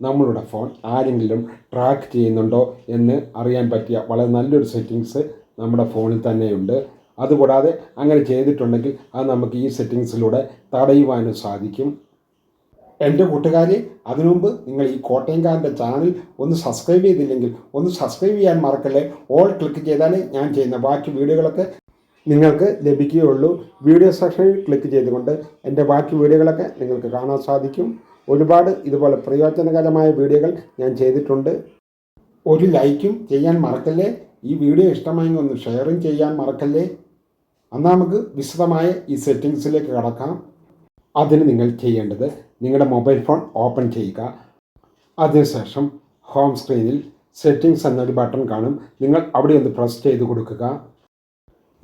നമ്മളുടെ ഫോൺ ആരെങ്കിലും ട്രാക്ക് ചെയ്യുന്നുണ്ടോ എന്ന് അറിയാൻ പറ്റിയ വളരെ നല്ലൊരു സെറ്റിങ്സ് നമ്മുടെ ഫോണിൽ തന്നെയുണ്ട്. അതുകൂടാതെ അങ്ങനെ ചെയ്തിട്ടുണ്ടെങ്കിൽ അത് നമുക്ക് ഈ സെറ്റിങ്സിലൂടെ തടയുവാനും സാധിക്കും. എന്റെ കൂട്ടുകാരെ അതിനുമുമ്പ് നിങ്ങൾ ഈ കോട്ടയംകാരന്റെ ചാനൽ ഒന്ന് സബ്സ്ക്രൈബ് ചെയ്തില്ലെങ്കിൽ ഒന്ന് സബ്സ്ക്രൈബ് ചെയ്യാൻ മറക്കല്ലേ. ഓൾ ക്ലിക്ക് ചെയ്താൽ ഞാൻ ചെയ്യുന്ന ബാക്കി വീഡിയോകളൊക്കെ നിങ്ങൾക്ക് ലഭിക്കുകയുള്ളൂ. വീഡിയോ സെക്ഷനിൽ ക്ലിക്ക് ചെയ്തുകൊണ്ട് എന്റെ ബാക്കി വീഡിയോകളൊക്കെ നിങ്ങൾക്ക് കാണാൻ സാധിക്കും. ഒരുപാട് ഇതുപോലെ പ്രയോജനകരമായ വീഡിയോകൾ ഞാൻ ചെയ്തിട്ടുണ്ട്. ഒരു ലൈക്കും ചെയ്യാൻ മറക്കല്ലേ? ഈ വീഡിയോ ഇഷ്ടമായെങ്കിൽ ഒന്ന് ഷെയറും ചെയ്യാൻ മറക്കല്ലേ? എന്നാൽ നമുക്ക് വിശദമായ ഈ സെറ്റിങ്സിലേക്ക് കടക്കാം. അതിന് നിങ്ങൾ ചെയ്യേണ്ടത് നിങ്ങളുടെ മൊബൈൽ ഫോൺ ഓപ്പൺ ചെയ്യുക. അതിനുശേഷം ഹോം സ്ക്രീനിൽ സെറ്റിങ്സ് എന്നൊരു ബട്ടൺ കാണും. നിങ്ങൾ അവിടെ ഒന്ന് പ്രസ് ചെയ്ത് കൊടുക്കുക.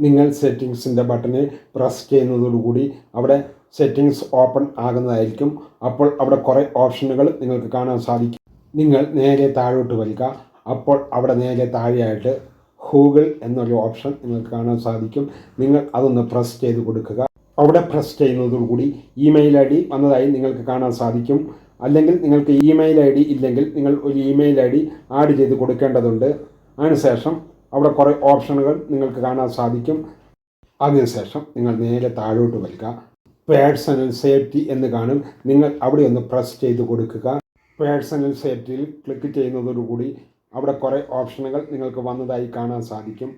നിങ്ങൾ സെറ്റിങ്സിന്റെ ബട്ടണിൽ പ്രസ് ചെയ്യുന്നതോടുകൂടി അവിടെ സെറ്റിങ്സ് ഓപ്പൺ ആകുന്നതായിരിക്കും. അപ്പോൾ അവിടെ കുറേ ഓപ്ഷനുകൾ നിങ്ങൾക്ക് കാണാൻ സാധിക്കും. നിങ്ങൾ നേരെ താഴോട്ട് വലിക്കുക അപ്പോൾ അവിടെ നേരെ താഴെയായിട്ട് ഗൂഗിൾ എന്നൊരു ഓപ്ഷൻ നിങ്ങൾക്ക് കാണാൻ സാധിക്കും. നിങ്ങൾ അതൊന്ന് പ്രസ് ചെയ്ത് കൊടുക്കുക. അവിടെ പ്രസ് ചെയ്യുന്നതോടുകൂടി ഇമെയിൽ ഐ ഡി വന്നതായി നിങ്ങൾക്ക് കാണാൻ സാധിക്കും. അല്ലെങ്കിൽ നിങ്ങൾക്ക് ഇമെയിൽ ഐ ഡി ഇല്ലെങ്കിൽ നിങ്ങൾ ഒരു ഇമെയിൽ ഐ ഡി ആഡ് ചെയ്ത് കൊടുക്കേണ്ടതുണ്ട്. അതിനുശേഷം അവിടെ കുറേ ഓപ്ഷനുകൾ നിങ്ങൾക്ക് കാണാൻ സാധിക്കും. അതിനുശേഷം നിങ്ങൾ നേരെ താഴോട്ട് വരിക. പേഴ്സണൽ സേഫ്റ്റി എന്ന് കാണും. നിങ്ങൾ അവിടെ ഒന്ന് പ്രസ് ചെയ്ത് കൊടുക്കുക. പേഴ്സണൽ സേഫ്റ്റിയിൽ ക്ലിക്ക് ചെയ്യുന്നതോടുകൂടി അവിടെ കുറേ ഓപ്ഷനുകൾ നിങ്ങൾക്ക് വന്നതായി കാണാൻ സാധിക്കും.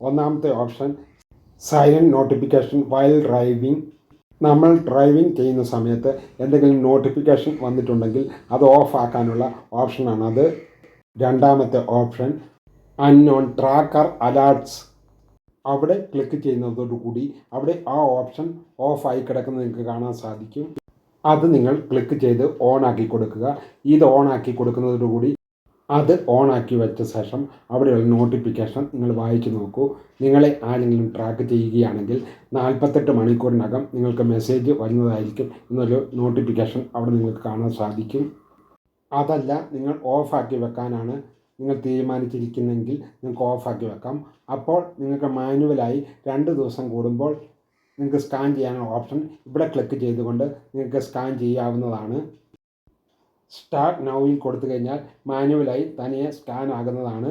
ഒന്നാമത്തെ option silent notification while driving നമ്മൾ ഡ്രൈവിംഗ് ചെയ്യുന്ന സമയത്ത് എന്തെങ്കിലും നോട്ടിഫിക്കേഷൻ വന്നിട്ടുണ്ടെങ്കിൽ അത് ഓഫ് ആക്കാനുള്ള ഓപ്ഷനാണ് അത്. രണ്ടാമത്തെ ഓപ്ഷൻ അൺനോൺ ട്രാക്കർ അലാർട്ട്സ് അവിടെ ക്ലിക്ക് ചെയ്യുന്നതോടുകൂടി അവിടെ ആ ഓപ്ഷൻ ഓഫായി കിടക്കുന്നത് നിങ്ങൾക്ക് കാണാൻ സാധിക്കും. അത് നിങ്ങൾ ക്ലിക്ക് ചെയ്ത് ഓൺ ആക്കി കൊടുക്കുക. ഇത് ഓൺ ആക്കി കൊടുക്കുന്നതോടുകൂടി അത് ഓൺ ആക്കി വെച്ച ശേഷം അവിടെയുള്ള നോട്ടിഫിക്കേഷൻ നിങ്ങൾ വായിച്ചു നോക്കൂ. നിങ്ങളെ ആരെങ്കിലും ട്രാക്ക് ചെയ്യുകയാണെങ്കിൽ നാൽപ്പത്തെട്ട് മണിക്കൂറിനകം നിങ്ങൾക്ക് മെസ്സേജ് വരുന്നതായിരിക്കും എന്നൊരു നോട്ടിഫിക്കേഷൻ അവിടെ നിങ്ങൾക്ക് കാണാൻ സാധിക്കും. അതല്ല നിങ്ങൾ ഓഫാക്കി വെക്കാനാണ് നിങ്ങൾ തീരുമാനിച്ചിരിക്കുന്നെങ്കിൽ നിങ്ങൾക്ക് ഓഫാക്കി വെക്കാം. അപ്പോൾ നിങ്ങൾക്ക് മാനുവലായി രണ്ട് ദിവസം കൂടുമ്പോൾ നിങ്ങൾക്ക് സ്കാൻ ചെയ്യാനുള്ള ഓപ്ഷൻ ഇവിടെ ക്ലിക്ക് ചെയ്തുകൊണ്ട് നിങ്ങൾക്ക് സ്കാൻ ചെയ്യാവുന്നതാണ്. സ്റ്റാർട്ട് നൗയിൽ കൊടുത്തു കഴിഞ്ഞാൽ മാനുവലായി തനിയെ സ്കാൻ ആകുന്നതാണ്.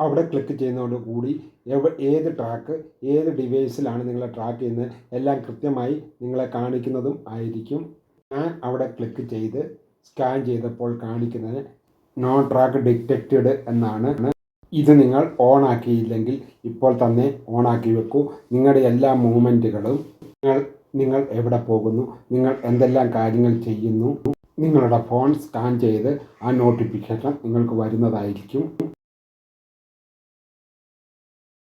അവിടെ ക്ലിക്ക് ചെയ്യുന്നതോടുകൂടി എവ ഏത് ട്രാക്ക് ഏത് ഡിവൈസിലാണ് നിങ്ങളെ ട്രാക്ക് ചെയ്യുന്നത് എല്ലാം കൃത്യമായി നിങ്ങളെ കാണിക്കുന്നതും ആയിരിക്കും. ഞാൻ അവിടെ ക്ലിക്ക് ചെയ്ത് സ്കാൻ ചെയ്തപ്പോൾ കാണിക്കുന്നത് നോ ട്രാക്ക് ഡിറ്റക്റ്റഡ് എന്നാണ്. ഇത് നിങ്ങൾ ഓൺ ആക്കിയില്ലെങ്കിൽ ഇപ്പോൾ തന്നെ ഓൺ ആക്കി വെക്കൂ. നിങ്ങളുടെ എല്ലാ മൂവ്മെന്റുകളും നിങ്ങൾ നിങ്ങൾ എവിടെ പോകുന്നു? നിങ്ങൾ എന്തെല്ലാം കാര്യങ്ങൾ ചെയ്യുന്നു? നിങ്ങളുടെ ഫോൺ സ്കാൻ ചെയ്ത് ആ നോട്ടിഫിക്കേഷൻ നിങ്ങൾക്ക് വരുന്നതായിരിക്കും.